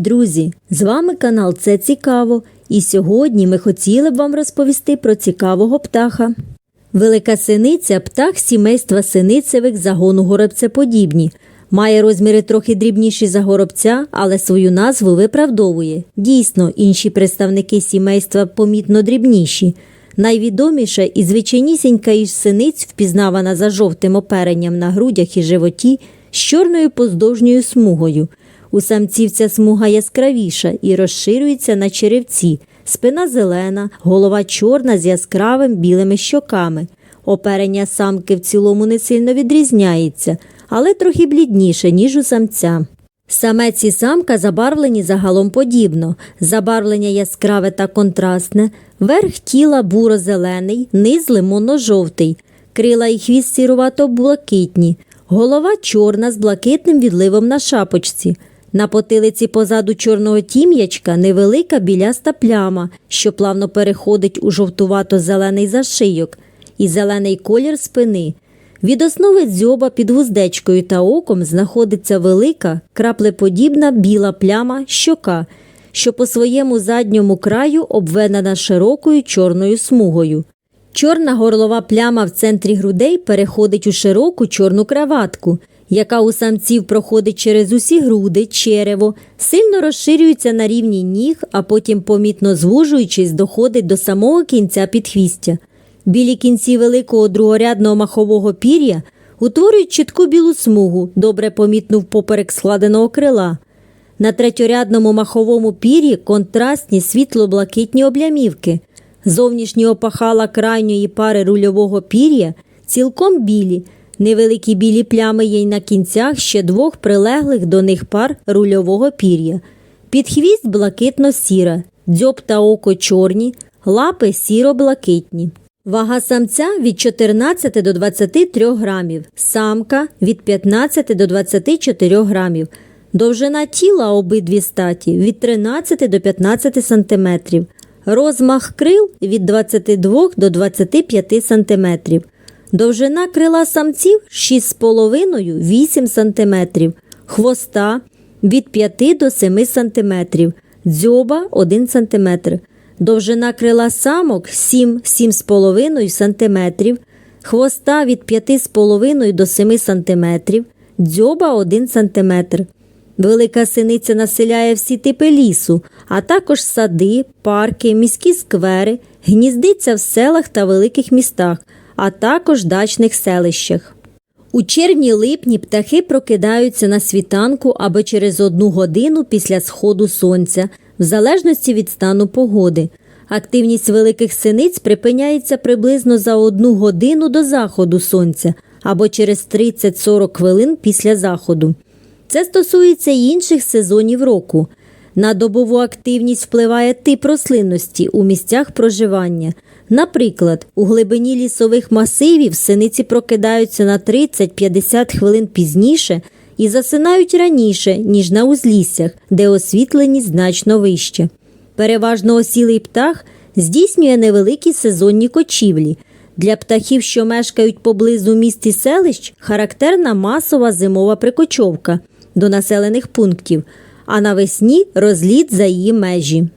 Друзі! З вами канал Це Цікаво. І сьогодні ми хотіли б вам розповісти про цікавого птаха. Велика синиця птах сімейства синицевих загону горобцеподібні. Має розміри трохи дрібніші за горобця, але свою назву виправдовує. Дійсно, інші представники сімейства помітно дрібніші. Найвідоміша і звичайнісінька із синиць, впізнавана за жовтим оперенням на грудях і животі, з чорною поздовжньою смугою. У самців ця смуга яскравіша і розширюється на черевці. Спина зелена, голова чорна з яскравим білими щоками. Оперення самки в цілому не сильно відрізняється, але трохи блідніше, ніж у самця. Самець і самка забарвлені загалом подібно. Забарвлення яскраве та контрастне, верх тіла буро-зелений, низ лимонно-жовтий, крила і хвіст сірувато-блакитні, голова чорна з блакитним відливом на шапочці. На потилиці позаду чорного тім'ячка невелика біляста пляма, що плавно переходить у жовтувато-зелений зашийок і зелений колір спини. Від основи дзьоба під вуздечкою та оком знаходиться велика, краплеподібна біла пляма щока, що по своєму задньому краю обведена широкою чорною смугою. Чорна горлова пляма в центрі грудей переходить у широку чорну краватку, яка у самців проходить через усі груди, черево, сильно розширюється на рівні ніг, а потім, помітно звужуючись, доходить до самого кінця підхвістя. Білі кінці великого другорядного махового пір'я утворюють чітку білу смугу, добре помітну впоперек складеного крила. На третьорядному маховому пір'ї контрастні світло-блакитні облямівки. Зовнішні опахала крайньої пари рульового пір'я цілком білі. Невеликі білі плями є й на кінцях ще двох прилеглих до них пар рульового пір'я. Підхвіст блакитно-сіра, дзьоб та око чорні, лапи сіро-блакитні. Вага самця від 14 до 23 грамів, самка від 15 до 24 грамів. Довжина тіла обидві статі від 13 до 15 сантиметрів. Розмах крил від 22 до 25 сантиметрів. Довжина крила самців 6,5-8 см, хвоста від 5 до 7 см, дзьоба 1 см, довжина крила самок 7-7,5 см, хвоста від 5,5 до 7 см, дзьоба 1 см. Велика синиця населяє всі типи лісу, а також сади, парки, міські сквери, гніздиться в селах та великих містах а також дачних селищах. У червні-липні птахи прокидаються на світанку або через одну годину після сходу сонця, в залежності від стану погоди. Активність великих синиць припиняється приблизно за одну годину до заходу сонця або через 30-40 хвилин після заходу. Це стосується й інших сезонів року. На добову активність впливає тип рослинності у місцях проживання. Наприклад, у глибині лісових масивів синиці прокидаються на 30-50 хвилин пізніше і засинають раніше, ніж на узліссях, де освітленість значно вище. Переважно осілий птах здійснює невеликі сезонні кочівлі. Для птахів, що мешкають поблизу міст і селищ, характерна масова зимова прикочовка до населених пунктів, а навесні розліт за її межі.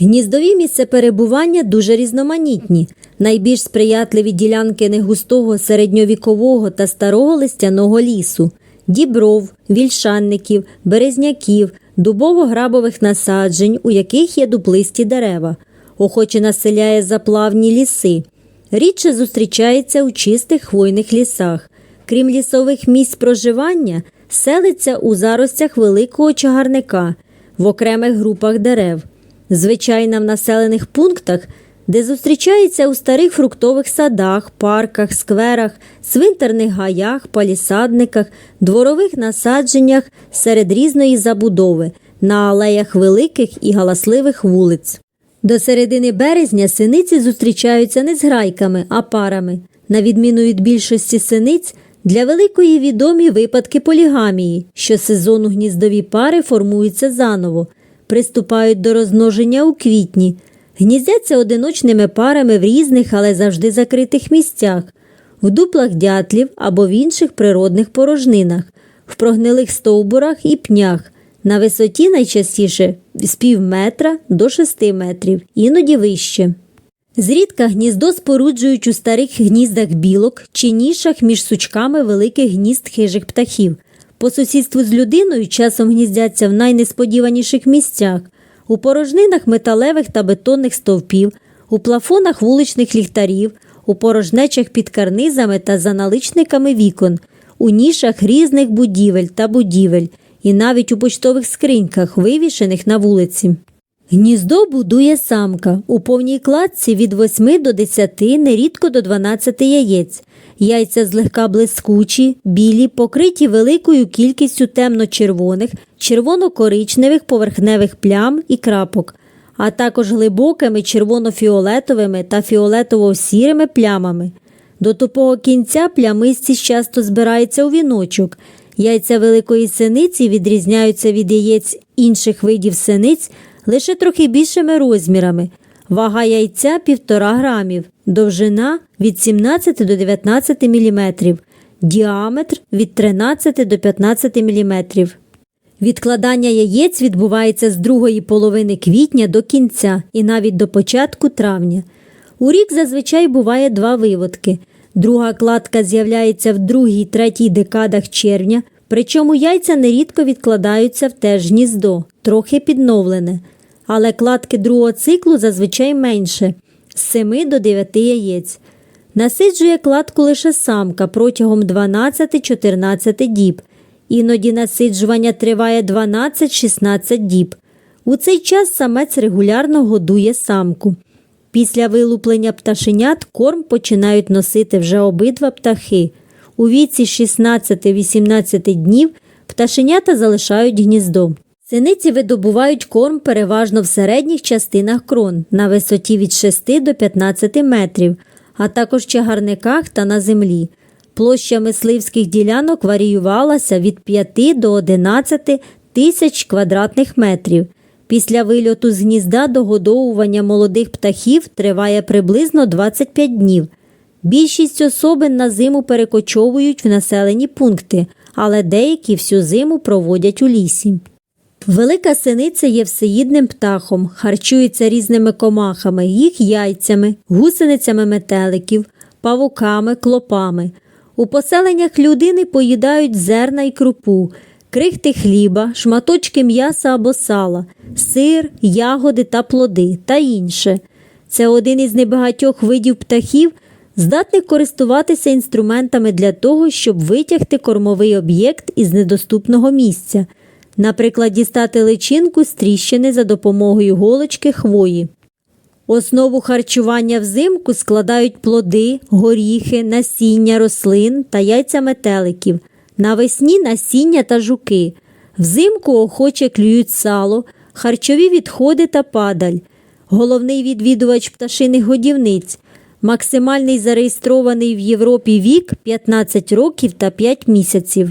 Гніздові місця перебування дуже різноманітні. Найбільш сприятливі ділянки негустого середньовікового та старого листяного лісу, дібров, вільшанників, березняків, дубово-грабових насаджень, у яких є дуплисті дерева, охоче населяє заплавні ліси. Рідше зустрічається у чистих хвойних лісах. Крім лісових місць проживання, селиться у заростях великого чагарника в окремих групах дерев. Звичайна в населених пунктах, де зустрічається у старих фруктових садах, парках, скверах, свинтерних гаях, палісадниках, дворових насадженнях серед різної забудови, на алеях великих і галасливих вулиць. До середини березня синиці зустрічаються не з грайками, а парами. На відміну від більшості синиць, для великої відомі випадки полігамії, що сезону гніздові пари формуються заново приступають до розмноження у квітні, гніздяться одиночними парами в різних, але завжди закритих місцях, в дуплах дятлів або в інших природних порожнинах, в прогнилих стовбурах і пнях, На висоті найчастіше з пів метра до 6 метрів, іноді вище. Зрідка гніздо споруджують у старих гніздах білок чи нішах між сучками великих гнізд хижих птахів. По сусідству з людиною часом гніздяться в найнесподіваніших місцях у порожнинах металевих та бетонних стовпів, у плафонах вуличних ліхтарів, у порожнечах під карнизами та за наличниками вікон, у нішах різних будівель та будівель, і навіть у почтових скриньках, вивішених на вулиці. Гніздо будує самка. У повній кладці від 8 до 10, нерідко до 12 яєць. Яйця злегка блискучі, білі, покриті великою кількістю темно-червоних, червоно-коричневих поверхневих плям і крапок, а також глибокими червоно-фіолетовими та фіолетово-сірими плямами. До тупого кінця плямистість часто збирається у віночок. Яйця великої синиці відрізняються від яєць інших видів синиць лише трохи більшими розмірами. Вага яйця 1,5 грамів, довжина від 17 до 19 мм, діаметр від 13 до 15 мм. Відкладання яєць відбувається з другої половини квітня до кінця і навіть до початку травня. У рік зазвичай буває два виводки. Друга кладка з'являється в другій третій декадах червня, причому яйця нерідко відкладаються в те ж гніздо, трохи підновлене. Але кладки другого циклу зазвичай менше з 7 до 9 яєць. Насиджує кладку лише самка протягом 12-14 діб. Іноді насиджування триває 12-16 діб. У цей час самець регулярно годує самку. Після вилуплення пташенят корм починають носити вже обидва птахи. У віці 16-18 днів пташенята залишають гніздо. Синиці видобувають корм переважно в середніх частинах крон на висоті від 6 до 15 метрів, а також в чагарниках та на землі. Площа мисливських ділянок варіювалася від 5 до 11 тисяч квадратних метрів. Після вильоту з гнізда догодовування молодих птахів триває приблизно 25 днів. Більшість особин на зиму перекочовують в населені пункти, але деякі всю зиму проводять у лісі. Велика синиця є всеїдним птахом, харчується різними комахами, їх яйцями, гусеницями метеликів, павуками, клопами. У поселеннях людини поїдають зерна і крупу, крихти хліба, шматочки м'яса або сала, сир, ягоди та плоди та інше. Це один із небагатьох видів птахів, здатних користуватися інструментами для того, щоб витягти кормовий об'єкт із недоступного місця, наприклад, дістати личинку з тріщини за допомогою голочки хвої. Основу харчування взимку складають плоди, горіхи, насіння рослин та яйця метеликів, навесні насіння та жуки. Взимку охоче клюють сало, харчові відходи та падаль. Головний відвідувач пташиних годівниць. Максимальний зареєстрований в Європі вік 15 років та 5 місяців.